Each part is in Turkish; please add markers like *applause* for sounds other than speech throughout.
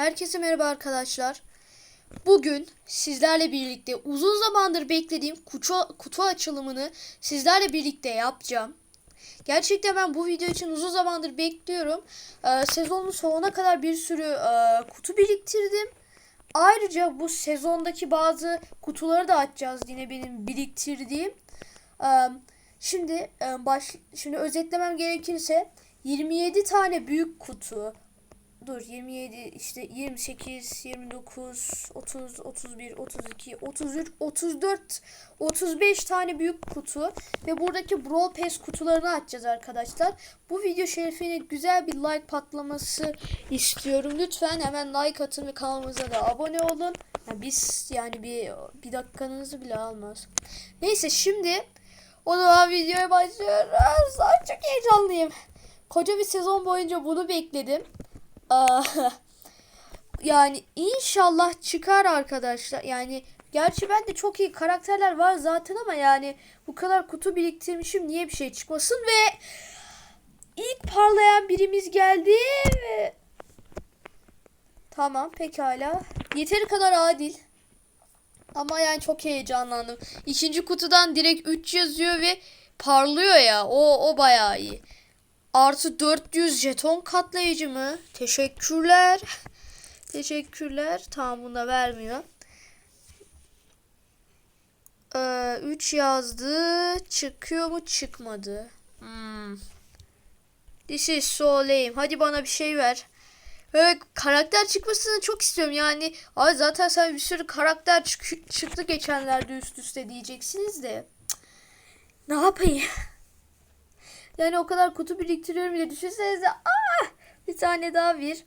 Herkese merhaba arkadaşlar. Bugün sizlerle birlikte uzun zamandır beklediğim kutu, kutu açılımını sizlerle birlikte yapacağım. Gerçekten ben bu video için uzun zamandır bekliyorum. Ee, sezonun sonuna kadar bir sürü e, kutu biriktirdim. Ayrıca bu sezondaki bazı kutuları da açacağız yine benim biriktirdiğim. Ee, şimdi e, baş şimdi özetlemem gerekirse 27 tane büyük kutu, Dur 27 işte 28, 29, 30, 31, 32, 33, 34, 35 tane büyük kutu ve buradaki Brawl Pass kutularını açacağız arkadaşlar. Bu video şerefine güzel bir like patlaması istiyorum. Lütfen hemen like atın ve kanalımıza da abone olun. Yani biz yani bir bir dakikanızı bile almaz. Neyse şimdi o zaman videoya başlıyoruz. Çok heyecanlıyım. Koca bir sezon boyunca bunu bekledim. Aa, *laughs* yani inşallah çıkar arkadaşlar. Yani gerçi ben de çok iyi karakterler var zaten ama yani bu kadar kutu biriktirmişim niye bir şey çıkmasın ve ilk parlayan birimiz geldi ve tamam pekala yeteri kadar adil ama yani çok heyecanlandım. İkinci kutudan direkt 3 yazıyor ve parlıyor ya o o bayağı iyi. Artı 400 jeton katlayıcı mı? Teşekkürler. Teşekkürler. Tamam bunda vermiyor. Ee, 3 yazdı. Çıkıyor mu? Çıkmadı. Hmm. This is so lame. Hadi bana bir şey ver. Evet karakter çıkmasını çok istiyorum yani. Ay zaten sen bir sürü karakter çık çıktı geçenlerde üst üste diyeceksiniz de. Cık. Ne yapayım? Yani o kadar kutu biriktiriyorum bile düşünsenize. Aa, bir tane daha bir.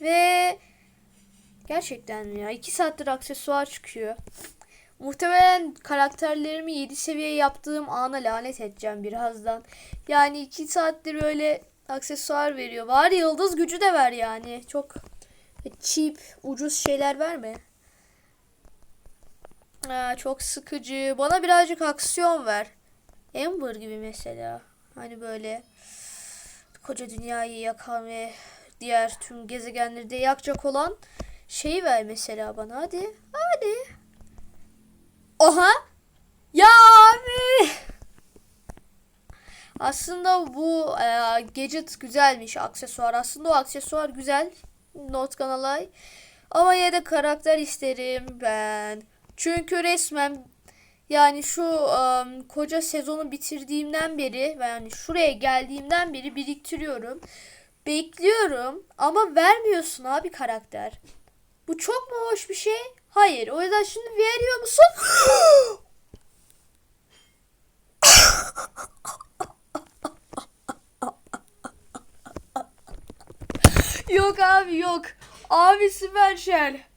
Ve gerçekten ya 2 saattir aksesuar çıkıyor. Muhtemelen karakterlerimi 7 seviye yaptığım ana lanet edeceğim birazdan. Yani 2 saattir böyle aksesuar veriyor. Var yıldız gücü de ver yani. Çok cheap, ucuz şeyler verme. Aa, çok sıkıcı. Bana birazcık aksiyon ver. Amber gibi mesela. Hani böyle koca dünyayı yakan ve diğer tüm gezegenleri de yakacak olan şeyi ver mesela bana hadi. Hadi. Oha. Ya abi. Aslında bu e, gadget güzelmiş aksesuar. Aslında o aksesuar güzel. Not lie. Ama yine de karakter isterim ben. Çünkü resmen yani şu um, koca sezonu bitirdiğimden beri yani şuraya geldiğimden beri biriktiriyorum. Bekliyorum ama vermiyorsun abi karakter. Bu çok mu hoş bir şey? Hayır. O yüzden şimdi veriyor musun? yok abi yok. Abi süper şer.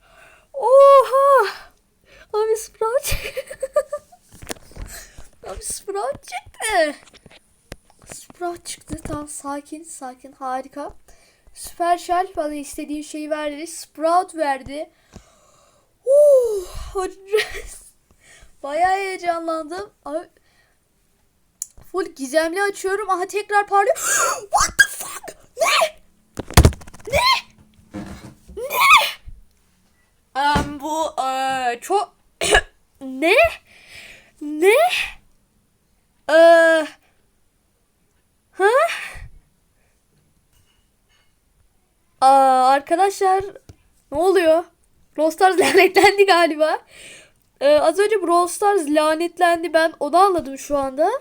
Oha. Abi Sprout Abi Sprout çıktı. Sprout çıktı. Tamam sakin sakin harika. Süper Şerif bana istediğim şeyi verdi. Sprout verdi. Uh, Bayağı heyecanlandım. Abi, full gizemli açıyorum. Aha tekrar parlıyor. *gasps* What the fuck? Ne? Ne? Ne? Um, bu eee, çok *coughs* ne? Ne? Eee Ha? Aa, arkadaşlar ne oluyor? Brawl Stars *laughs* lanetlendi galiba. Ee, az önce Brawl Stars lanetlendi. Ben onu anladım şu anda. *laughs*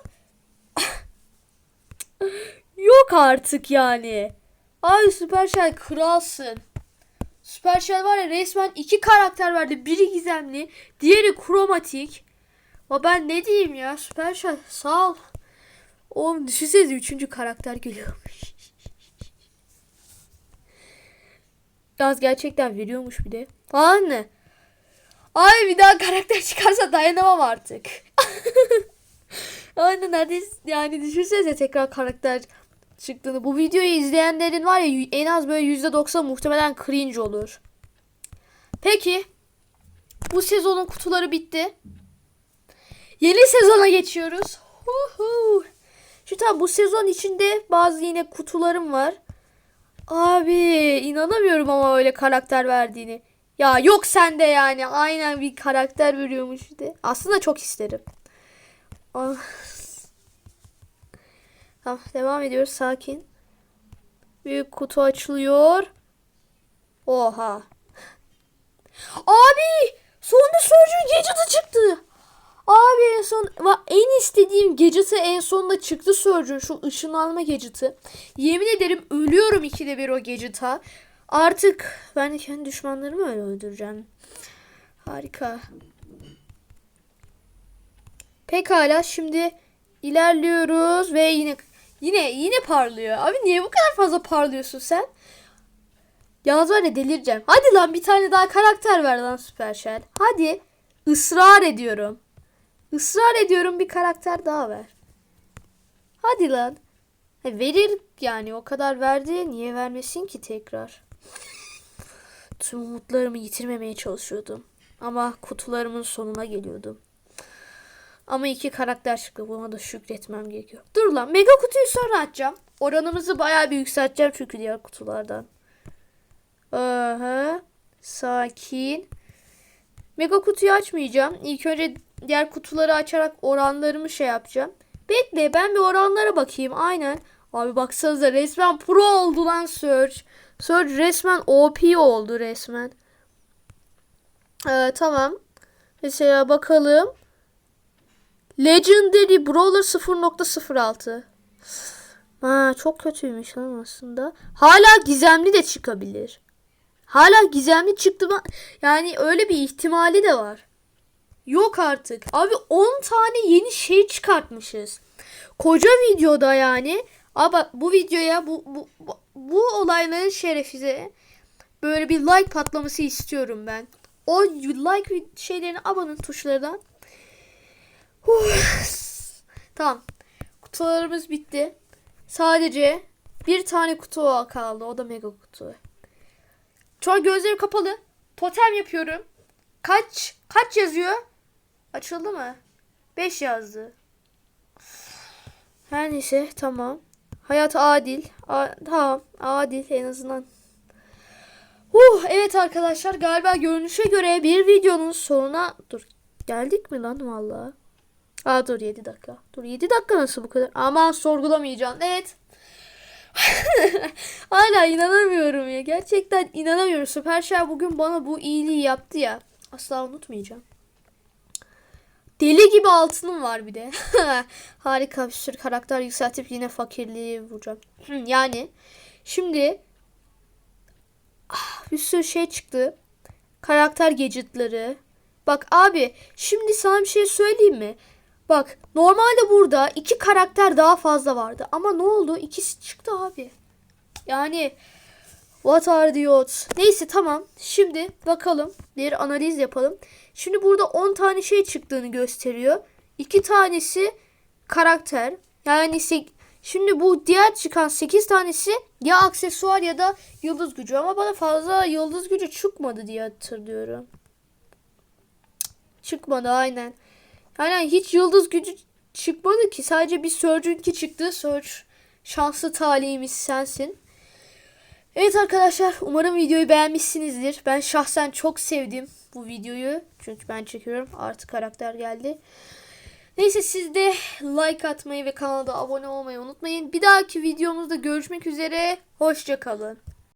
Yok artık yani. Ay Supercell kralsın. Supercell var ya resmen iki karakter verdi. Biri gizemli, diğeri kromatik. Ama ben ne diyeyim ya Supercell sağ ol. Oğlum düşünsenize üçüncü karakter geliyormuş. Yaz gerçekten veriyormuş bir de. Anne. Ay bir daha karakter çıkarsa dayanamam artık. *laughs* Aynen neredeyse yani düşünsenize tekrar karakter çıktığını. Bu videoyu izleyenlerin var ya en az böyle %90 muhtemelen cringe olur. Peki. Bu sezonun kutuları bitti. Yeni sezona geçiyoruz. Huhu. Şu tabi bu sezon içinde bazı yine kutularım var. Abi inanamıyorum ama öyle karakter verdiğini. Ya yok sende yani. Aynen bir karakter veriyormuş işte. Aslında çok isterim. Ah. Tamam devam ediyoruz sakin. Büyük kutu açılıyor. Oha. Abi sonunda Surgeon Gadget'ı çıktı. Abi en son va- en istediğim gadget'ı en sonunda çıktı Surgeon şu ışınlanma gadget'ı. Yemin ederim ölüyorum ikide bir o gadget'a. Artık ben kendi düşmanlarımı öyle öldüreceğim. Harika. Pekala şimdi ilerliyoruz ve yine yine yine parlıyor. Abi niye bu kadar fazla parlıyorsun sen? Yalnız var ya delireceğim. Hadi lan bir tane daha karakter ver lan Supercell. Hadi. Israr ediyorum. Israr ediyorum bir karakter daha ver. Hadi lan. Ha, verir yani o kadar verdi. Niye vermesin ki tekrar? Tüm umutlarımı yitirmemeye çalışıyordum. Ama kutularımın sonuna geliyordum. Ama iki karakter çıktı. Buna da şükretmem gerekiyor. Dur lan mega kutuyu sonra açacağım. Oranımızı bayağı bir yükselteceğim çünkü diğer kutulardan. Aha. Sakin. Mega kutuyu açmayacağım. İlk önce diğer kutuları açarak oranlarımı şey yapacağım. Bekle ben bir oranlara bakayım. Aynen. Abi baksanıza resmen pro oldu lan Surge. Surge resmen OP oldu resmen. Ee, tamam. Mesela bakalım. Legendary Brawler 0.06. Ha, çok kötüymüş lan aslında. Hala gizemli de çıkabilir. Hala gizemli çıktı mı? Yani öyle bir ihtimali de var. Yok artık. Abi 10 tane yeni şey çıkartmışız. Koca videoda yani. Bak bu videoya bu, bu, bu, bu olayların şerefine böyle bir like patlaması istiyorum ben. O like şeylerini abanın tuşlardan. Huh. Tamam. Kutularımız bitti. Sadece bir tane kutu kaldı. O da mega kutu. Şu an kapalı. Totem yapıyorum. Kaç kaç yazıyor? Açıldı mı? 5 yazdı. Her neyse tamam. Hayat adil. A- tamam adil en azından. Huh, evet arkadaşlar galiba görünüşe göre bir videonun sonuna dur geldik mi lan valla? Aa dur 7 dakika. Dur 7 dakika nasıl bu kadar? Aman sorgulamayacaksın. Evet. *laughs* Hala inanamıyorum ya. Gerçekten inanamıyorum. Süper Şah bugün bana bu iyiliği yaptı ya. Asla unutmayacağım. Deli gibi altınım var bir de. *laughs* Harika bir sürü karakter yükseltip yine fakirliği vuracağım. yani şimdi ah, bir sürü şey çıktı. Karakter gadgetları. Bak abi şimdi sana bir şey söyleyeyim mi? Bak normalde burada iki karakter daha fazla vardı. Ama ne oldu? İkisi çıktı abi. Yani what are the odds? Neyse tamam. Şimdi bakalım. Bir analiz yapalım. Şimdi burada 10 tane şey çıktığını gösteriyor. İki tanesi karakter. Yani şimdi bu diğer çıkan 8 tanesi ya aksesuar ya da yıldız gücü. Ama bana fazla yıldız gücü çıkmadı diye hatırlıyorum. Çıkmadı aynen. Yani hiç yıldız gücü çıkmadı ki. Sadece bir Surge'ünki çıktı. Surge şanslı talihimiz sensin. Evet arkadaşlar umarım videoyu beğenmişsinizdir. Ben şahsen çok sevdim bu videoyu. Çünkü ben çekiyorum. Artı karakter geldi. Neyse siz de like atmayı ve kanala abone olmayı unutmayın. Bir dahaki videomuzda görüşmek üzere. Hoşçakalın.